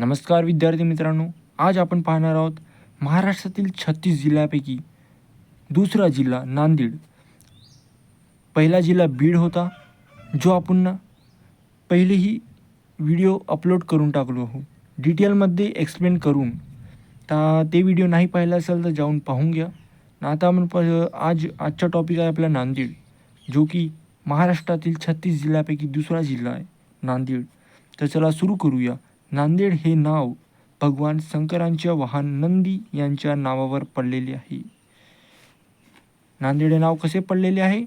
नमस्कार विद्यार्थी मित्रांनो आज आपण पाहणार आहोत महाराष्ट्रातील छत्तीस जिल्ह्यापैकी दुसरा जिल्हा नांदेड. पहिला जिल्हा बीड होता जो आपण पहिलेही व्हिडिओ अपलोड करून टाकलो आहोत. डिटेलमध्ये एक्सप्लेन करून तर ते व्हिडिओ नाही पाहिला असेल तर जाऊन पाहून घ्या. ना आता आपण प आज आजचा टॉपिक आहे आपला नांदेड जो की महाराष्ट्रातील छत्तीस जिल्ह्यापैकी दुसरा जिल्हा आहे नांदेड. तर चला सुरू करूया. नांदेड हे नाव भगवान शंकरांच्या वाहन नंदी यांच्या नावावर पडलेले आहे. नांदेड हे नाव कसे पडलेले आहे?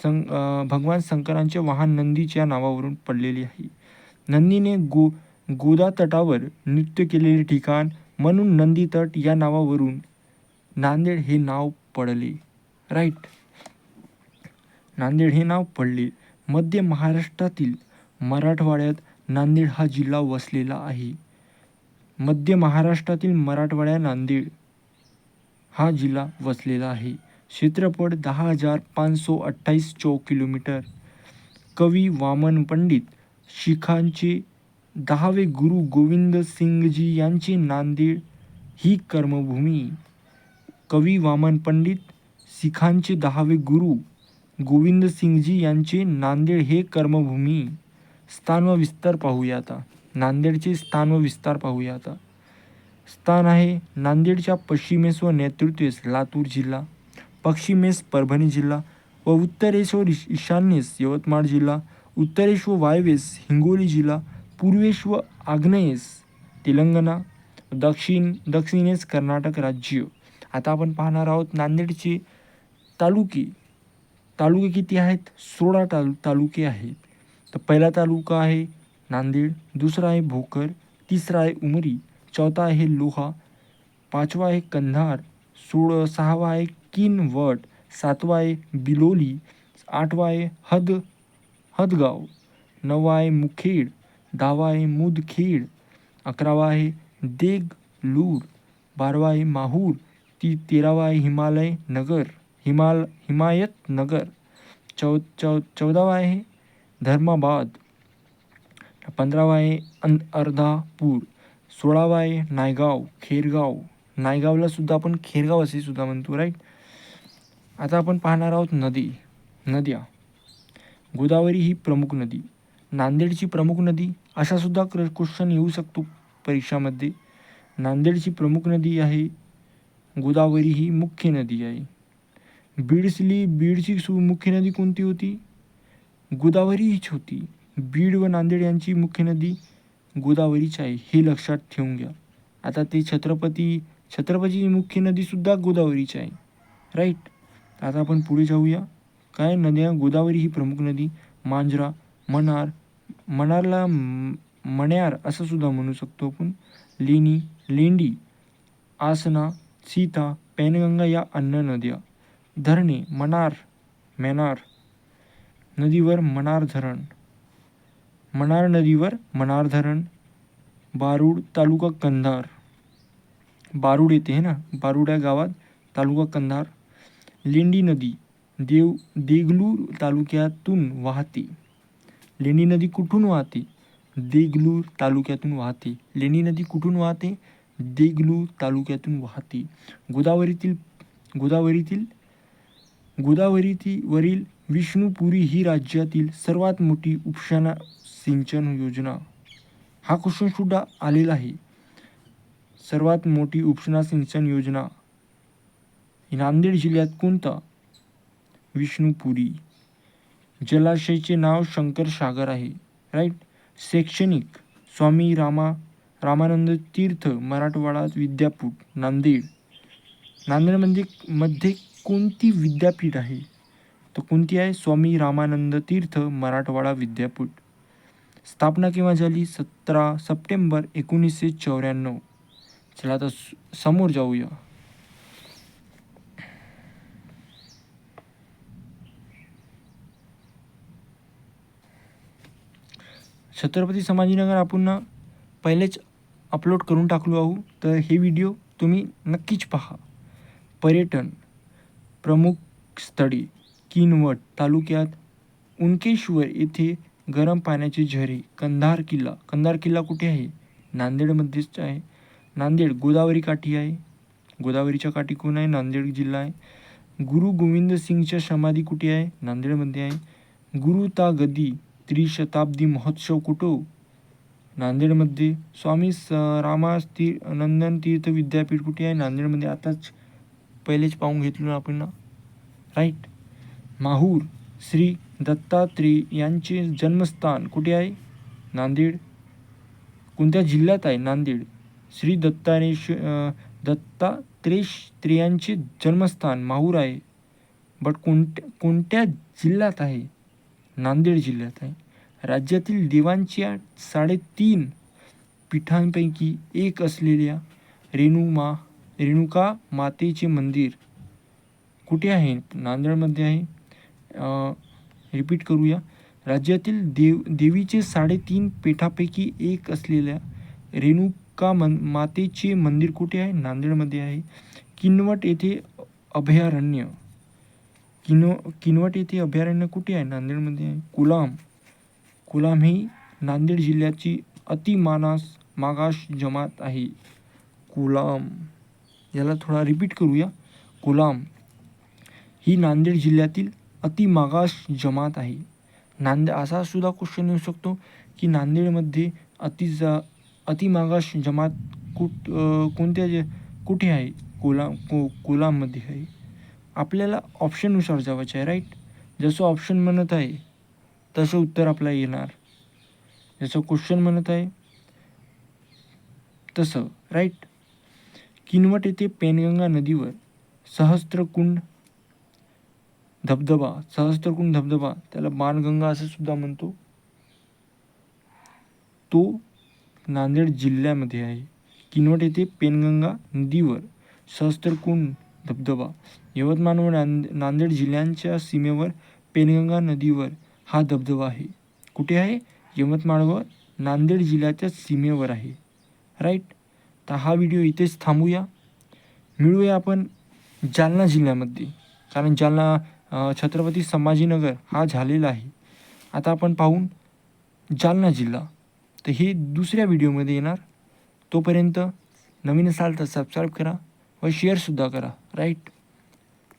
सं भगवान शंकरांच्या वाहन नंदीच्या नावावरून पडलेले आहे. नंदीने गो गोदा तटावर नृत्य केलेले ठिकाण म्हणून नंदी तट या नावावरून नांदेड हे नाव पडले. राईट. नांदेड हे नाव पडले. मध्य महाराष्ट्रातील मराठवाड्यात नांदेड हा जिल्हा वसलेला आहे. मध्य महाराष्ट्रातील मराठवाड्या नांदेड हा जिल्हा वसलेला आहे. क्षेत्रफळ दहा हजार पाचशे अठ्ठावीस चौ किलोमीटर. कवी वामन पंडित शिखांचे दहावे गुरु गोविंद सिंगजी यांचे नांदेड ही कर्मभूमी. कवी वामन पंडित शिखांचे दहावे गुरु गोविंद सिंगजी यांचे नांदेड हे कर्मभूमी. स्थान व विस्तार पाहूया आता. नांदेडचे स्थान व विस्तार पाहूया आता. स्थान आहे नांदेडच्या पश्चिमेस व नेतृत्वेस लातूर जिल्हा पश्चिमेस परभणी जिल्हा व उत्तरेस व ईश- ईशान्येस यवतमाळ जिल्हा उत्तरेस व वायव्येस हिंगोली जिल्हा पूर्वेस व आग्नेयेस तेलंगणा दक्षिण दक्षिणेस कर्नाटक राज्य. आता आपण पाहणार आहोत नांदेडचे तालुके. तालुके किती आहेत? सोळा तालु तालुके आहेत. तर पहिला तालुका आहे नांदेड दुसरा आहे भोकर तिसरा आहे उमरी चौथा आहे लोहा पाचवा आहे कंधार सोळ सहावा आहे किनवट सातवा आहे बिलोली आठवा आहे हद हदगाव नववा आहे मुखेड दहावा आहे मुदखेड अकरावा आहे देगलूर बारावा आहे माहूर ती तेरावा आहे हिमालय नगर हिमाल हिमायत नगर चौ चौ चौदावा आहे धर्माबाद. पंधरावा आहे अन अर्धापूर. सोळावा आहे नायगाव खेरगाव. नायगावला सुद्धा आपण खेरगाव असे सुद्धा म्हणतो राईट आता आपण पाहणार आहोत नदी नद्या. गोदावरी ही प्रमुख नदी. नांदेडची प्रमुख नदी अशा सुद्धा क्वेश्चन येऊ शकतो परीक्षामध्ये. नांदेडची प्रमुख नदी आहे गोदावरी ही मुख्य नदी आहे. बीडसली बीडची सु मुख्य नदी कोणती होती? गोदावरी हीच होती. बीड व नांदेड यांची मुख्य नदी गोदावरीच आहे हे लक्षात ठेवून घ्या. आता ते छत्रपती छत्रपतीची मुख्य नदीसुद्धा गोदावरीच आहे. राईट आता आपण पुढे जाऊया. काय? नद्या गोदावरी ही प्रमुख नदी. मांजरा मनार मनारला म- मण्यार असं सुद्धा म्हणू शकतो आपण. लेणी लेंडी आसना सीता पेनगंगा या अन्य नद्या. धरणे मनार मेनार नदीवर मनार धरण. मनार नदीवर मनार धरण. बारूड तालुका कंधार. बारूड येते है ना? बारूड या गावात तालुका कंधार. लेंडी नदी. देव देगलूर तालुक्यातून वाहते. लेणी नदी कुठून वाहते? देगलूर तालुक्यातून वाहते. लेणी नदी कुठून वाहते? देगलूर तालुक्यातून वाहते. गोदावरीतील गोदावरीतील गोदावरीती वरील विष्णुपुरी ही राज्यातील सर्वात मोठी उपशाना सिंचन योजना. हा क्वेश्चन सुद्धा आलेला आहे. सर्वात मोठी उपशना सिंचन योजना. ही नांदेड जिल्ह्यात कोणता? विष्णुपुरी. जलाशयाचे नाव शंकर सागर आहे. राईट शैक्षणिक स्वामी रामा रामानंद तीर्थ मराठवाडा विद्यापीठ नांदेड. नांदेडमध्ये म्हणजे, मध्ये कोणती विद्यापीठ आहे? तर कोणती आहे स्वामी रामानंद तीर्थ मराठवाडा विद्यापीठ. स्थापना केव्हा झाली? सतरा सप्टेंबर एकोणीसशे चौऱ्याण्णव. चला आता समोर जाऊया. छत्रपती संभाजीनगर आपण पहिलेच अपलोड करून टाकलो आहो. तर हे व्हिडिओ तुम्ही नक्कीच पहा. पर्यटन प्रमुख स्थळी. किनवट तालुक्यात उनकेश्वर येथे गरम पाण्याचे झरे कंधार किल्ला. कंधार किल्ला कुठे आहे? नांदेडमध्येच आहे. नांदेड गोदावरी काठी आहे. गोदावरीच्या काठी कोण आहे नांदेड जिल्हा आहे. गुरु गोविंद सिंगच्या समाधी कुठे आहे? नांदेडमध्ये आहे. गुरु ता गदी त्रिशताब्दी महोत्सव कुठं? नांदेडमध्ये. स्वामी स रामा तीर नंदन तीर्थ विद्यापीठ कुठे आहे? नांदेडमध्ये. आताच पहिलेच पाहून घेतलो आपण ना. राईट माहूर श्री दत्तात्री यांचे जन्मस्थान कुठे आहे? नांदेड. कोणत्या जिल्ह्यात आहे नांदेड? श्री दत्तानेश अं, जन्मस्थान माहूर आहे. बट कोणत्या कोणत्या जिल्ह्यात आहे? नांदेड जिल्ह्यात आहे. राज्यातील देवांच्या साडेतीन पीठांपैकी एक असलेल्या रेणुमा रेणुका मातेचे मंदिर कुठे आहे? नांदेडमध्ये आहे. रिपीट करूया. राज्यातील देव देवीचे साडेतीन पेठापैकी एक असलेल्या रेणुका मन मातेचे मंदिर कुठे आहे? नांदेडमध्ये आहे. किनवट येथे अभयारण्य. किनो किनवट येथे अभयारण्य कुठे आहे? नांदेडमध्ये आहे. कुलाम. कुलाम ही नांदेड जिल्ह्याची अतिमानास मागास जमात आहे. कुलाम. याला थोडा रिपीट करूया. कुलाम ही नांदेड जिल्ह्यातील अतिमागास जमात आहे. नांदे असा सुद्धा क्वेश्चन येऊ शकतो की नांदेडमध्ये अति ज अतिमागास जमात कुठ कोणत्या जे कुठे आहे? कोला को कोलाममध्ये आहे. आपल्याला ऑप्शननुसार जावायचं आहे राईट जसं ऑप्शन म्हणत आहे तसं उत्तर आपल्याला येणार. जसं क्वेश्चन म्हणत आहे तसं राईट किनवट येथे पेनगंगा नदीवर सहस्त्रकुंड धबधबा सहस्त्रकुंड धबधबा त्याला बाणगंगा असं सुद्धा म्हणतो. तो नांदेड जिल्ह्यामध्ये आहे. किनवट येथे पेनगंगा नदीवर सहस्त्रकुंड धबधबा यवतमाळ व नांद नांदेड जिल्ह्यांच्या सीमेवर पेनगंगा नदीवर हा धबधबा आहे. कुठे आहे? यवतमाळ व नांदेड जिल्ह्याच्या सीमेवर आहे. राईट? तर हा व्हिडिओ इथेच थांबूया. मिळूया आपण जालना जिल्ह्यामध्ये. कारण जालना छत्रपती संभाजीनगर हा झालेला आहे. आता आपण पाहून जालना जिल्हा. तर हे दुसऱ्या व्हिडिओमध्ये येणार. तोपर्यंत नवीन असाल तर सबस्क्राईब करा व शेअरसुद्धा करा. राईट